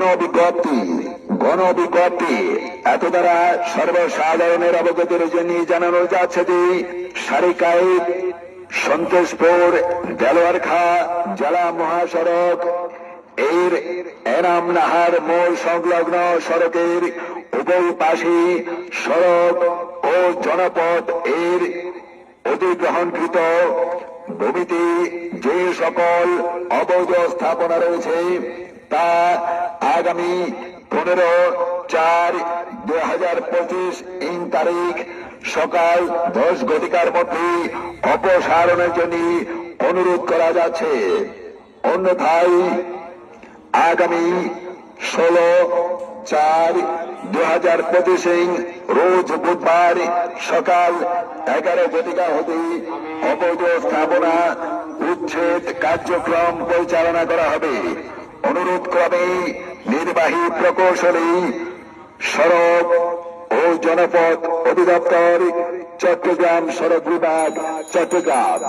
গণবিজ্ঞপ্তি গণবিজ্ঞপ্তি। এত দ্বারা সর্বসাধারণের অবগতির জন্য জানানো যাচ্ছে যে সারিকায় সন্তোষপুর, দেলোয়ারখা জেলা মহাসড়ক, এর এনাম নাহার মোড় সংলগ্ন সড়কের উভয় পাশে সড়ক ও জনপথ এর অধিগ্রহণকৃত ভূমিতে যে সকল অবৈধ স্থাপনা রয়েছে, তা আগামী পনেরো চার দুই হাজার পঁচিশ ইন তারিখ সকাল দশ ঘটিকার মধ্যে অপসারণের জন্য অনুরোধ করা যাচ্ছে। অন্যথায় আগামী ষোলো চার দু হাজার পঁচিশে রোজ বুধবার সকাল এগারো ঘটিকা হতে অবৈধ স্থাপনা উচ্ছেদ কার্যক্রম পরিচালনা করা হবে। অনুরোধ ক্রমে নির্বাহী প্রকৌশলী সড়ক ও জনপথ অধিদপ্তর চট্টগ্রাম সড়ক বিভাগ চট্টগ্রাম।